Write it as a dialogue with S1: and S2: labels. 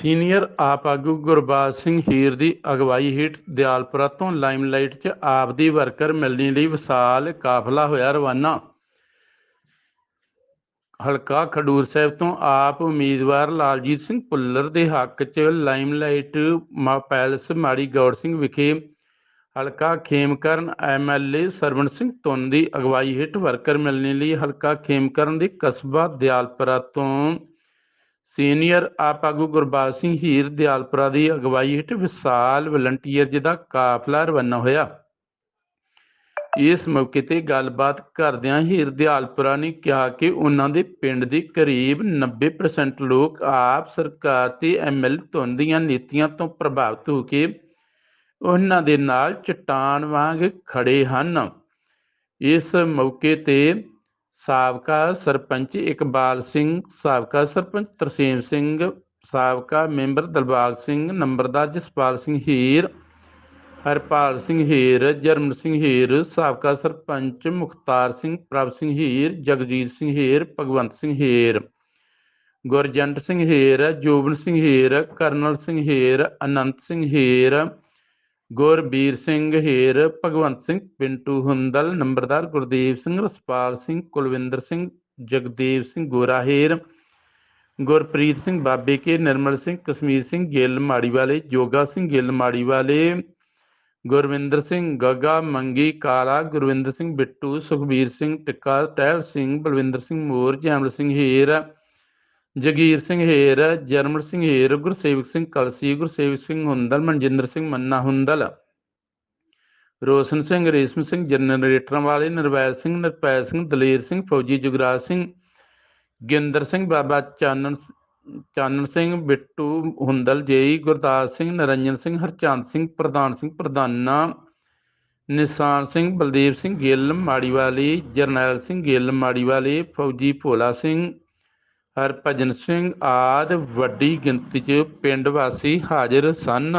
S1: Senior ਆਪ ਆਗੂ ਗੁਰਬਾਜ ਸਿੰਘ ਹੀਰ ਦੀ ਅਗਵਾਈ ਹੇਠ ਦਿਆਲਪੁਰਾ ਤੋਂ ਲਾਈਮਲਾਈਟ 'ਚ ਆਪ ਦੀ ਵਰਕਰ ਮਿਲਣੀ ਲਈ ਵਿਸ਼ਾਲ ਕਾਫਲਾ ਹੋਇਆ ਰਵਾਨਾ। ਹਲਕਾ ਖਡੂਰ ਸਾਹਿਬ ਤੋਂ ਆਪ ਉਮੀਦਵਾਰ ਲਾਲਜੀਤ ਸਿੰਘ ਭੁੱਲਰ ਦੇ ਹੱਕ 'ਚ ਲਾਈਮਲਾਈਟ ਮਾ, ਪੈਲਸ ਮਾੜੀ ਗੌੜ ਸਿੰਘ ਵਿਖੇ ਹਲਕਾ ਖੇਮਕਰਨ ਐਮਐਲਏ ਸਰਵਣ ਸਿੰਘ ਤੁੰਨ ਦੀ ਅਗਵਾਈ ਹੇਠ ਵਰਕਰ ਮਿਲਣੀ ਲਈ ਹਲਕਾ ਖੇਮਕਰਨ ਦੇ ਕਸਬਾ ਦਿਆਲਪੁਰਾ ਤੋਂ ਸੀਨੀਅਰ ਆਪ ਆਗੂ ਗੁਰਬਾਜ ਸਿੰਘ ਹੀਰ ਦਿਆਲਪੁਰਾ ਦੀ ਅਗਵਾਈ ਹੇਠ ਵਿਸ਼ਾਲ ਵਲੰਟੀਅਰਜ਼ ਦਾ ਕਾਫਲਾ ਰਵਾਨਾ ਹੋਇਆ। ਇਸ ਮੌਕੇ ਤੇ ਗੱਲਬਾਤ ਕਰਦਿਆਂ ਹੀਰ ਦਿਆਲਪੁਰਾ ਨੇ ਕਿਹਾ ਕਿ ਉਹਨਾਂ ਦੇ ਪਿੰਡ ਦੇ ਕਰੀਬ 90% ਲੋਕ ਆਪ ਸਰਕਾਰ ਤੇ ਐਮਐਲ ਧੁੰਨ ਦੀਆਂ ਨੀਤੀਆਂ ਤੋਂ ਪ੍ਰਭਾਵਿਤ ਹੋ ਕੇ ਉਹਨਾਂ ਦੇ ਨਾਲ ਚਟਾਨ ਵਾਂਗ ਖੜੇ ਹਨ। ਇਸ ਮੌਕੇ ਤੇ ਸਾਬਕਾ ਸਰਪੰਚ ਇਕਬਾਲ ਸਿੰਘ ਸਾਬਕਾ ਸਰਪੰਚ ਤਰਸੇਮ ਸਿੰਘ ਸਾਬਕਾ ਮੈਂਬਰ ਦਲਬਾਗ ਸਿੰਘ ਨੰਬਰਦਾਰ ਜਸਪਾਲ ਸਿੰਘ ਹੀਰ ਹਰਪਾਲ ਸਿੰਘ ਹੀਰ ਜਰਮਨ ਸਿੰਘ ਹੀਰ ਸਾਬਕਾ ਸਰਪੰਚ ਮੁਖਤਾਰ ਸਿੰਘ ਪ੍ਰਭ ਸਿੰਘ ਹੀਰ ਜਗਜੀਤ ਸਿੰਘ ਹੀਰ ਭਗਵੰਤ ਸਿੰਘ ਹੀਰ ਗੁਰਜੰਟ ਸਿੰਘ ਹੀਰ ਜੋਬਨ ਸਿੰਘ ਹੀਰ ਕਰਨਲ ਸਿੰਘ ਹੀਰ ਅਨੰਤ ਸਿੰਘ ਹੀਰ ਗੁਰਬੀਰ ਸਿੰਘ ਹੀਰ, ਭਗਵੰਤ ਸਿੰਘ ਪਿੰਟੂ ਹੁੰਦਲ, ਨੰਬਰਦਾਰ ਗੁਰਦੀਪ ਸਿੰਘ, ਰਸਪਾਲ ਸਿੰਘ, ਕੁਲਵਿੰਦਰ ਸਿੰਘ, ਜਗਦੇਵ ਸਿੰਘ ਗੋਰਾ ਹੀਰ, ਗੁਰਪ੍ਰੀਤ ਸਿੰਘ ਬਾਬੇ ਕੇ, ਨਿਰਮਲ ਸਿੰਘ, ਕਸ਼ਮੀਰ ਸਿੰਘ ਗਿੱਲ ਮਾੜੀ ਵਾਲੇ ਜੋਗਾ ਸਿੰਘ ਗਿੱਲ ਮਾੜੀ ਵਾਲੇ ਗੁਰਵਿੰਦਰ ਸਿੰਘ ਗੱਗਾ, ਮੰਗੀ ਕਾਲਾ, ਗੁਰਵਿੰਦਰ ਸਿੰਘ ਬਿੱਟੂ, ਸੁਖਬੀਰ ਸਿੰਘ ਟਿੱਕਾ, ਟਹਿਲ ਸਿੰਘ, ਬਲਵਿੰਦਰ ਸਿੰਘ ਮੋਰ, ਜੈਮਲ ਸਿੰਘ ਹੀਰ ਜਗੀਰ ਸਿੰਘ ਹੇਰ, ਜਰਮਨ ਸਿੰਘ ਹੇਰ, ਗੁਰਸੇਵਕ ਸਿੰਘ ਕਲਸੀ, ਗੁਰਸੇਵਕ ਸਿੰਘ ਹੁੰਦਲ, ਮਨਜਿੰਦਰ ਸਿੰਘ ਮੰਨਾ ਹੁੰਦਲ। ਰੋਸ਼ਨ ਸਿੰਘ, ਰੇਸ਼ਮ ਸਿੰਘ ਜਨਰੇਟਰਾਂ ਵਾਲੇ, ਨਰਵੈਲ ਸਿੰਘ, ਨਰਪੈਲ ਸਿੰਘ, ਦਲੇਰ ਸਿੰਘ, ਫੌਜੀ ਜੁਗਰਾਜ ਸਿੰਘ, ਗਿੰਦਰ ਸਿੰਘ, ਬਾਬਾ ਚਾਨਣ ਚਾਨਣ ਸਿੰਘ, ਬਿੱਟੂ ਹੁੰਦਲ, ਜੇਈ ਗੁਰਦਾਸ ਸਿੰਘ, ਨਰੰਜਨ ਸਿੰਘ, ਹਰਚੰਦ ਸਿੰਘ, ਪ੍ਰਧਾਨ ਸਿੰਘ, ਪ੍ਰਧਾਨਾ, ਨਿਸ਼ਾਨ ਸਿੰਘ, ਬਲਦੇਵ ਸਿੰਘ ਗਿੱਲ, ਮਾੜੀਵਾਲੀ, ਜਰਨੈਲ ਸਿੰਘ ਗਿੱਲ ਮਾੜੀ ਮਾੜੀਵਾਲੀ, ਫੌਜੀ ਭੋਲਾ ਸਿੰਘ ਹਰਭਜਨ ਸਿੰਘ ਆਦਿ ਵੱਡੀ ਗਿਣਤੀ 'ਚ ਪਿੰਡ ਵਾਸੀ ਹਾਜ਼ਰ ਸਨ।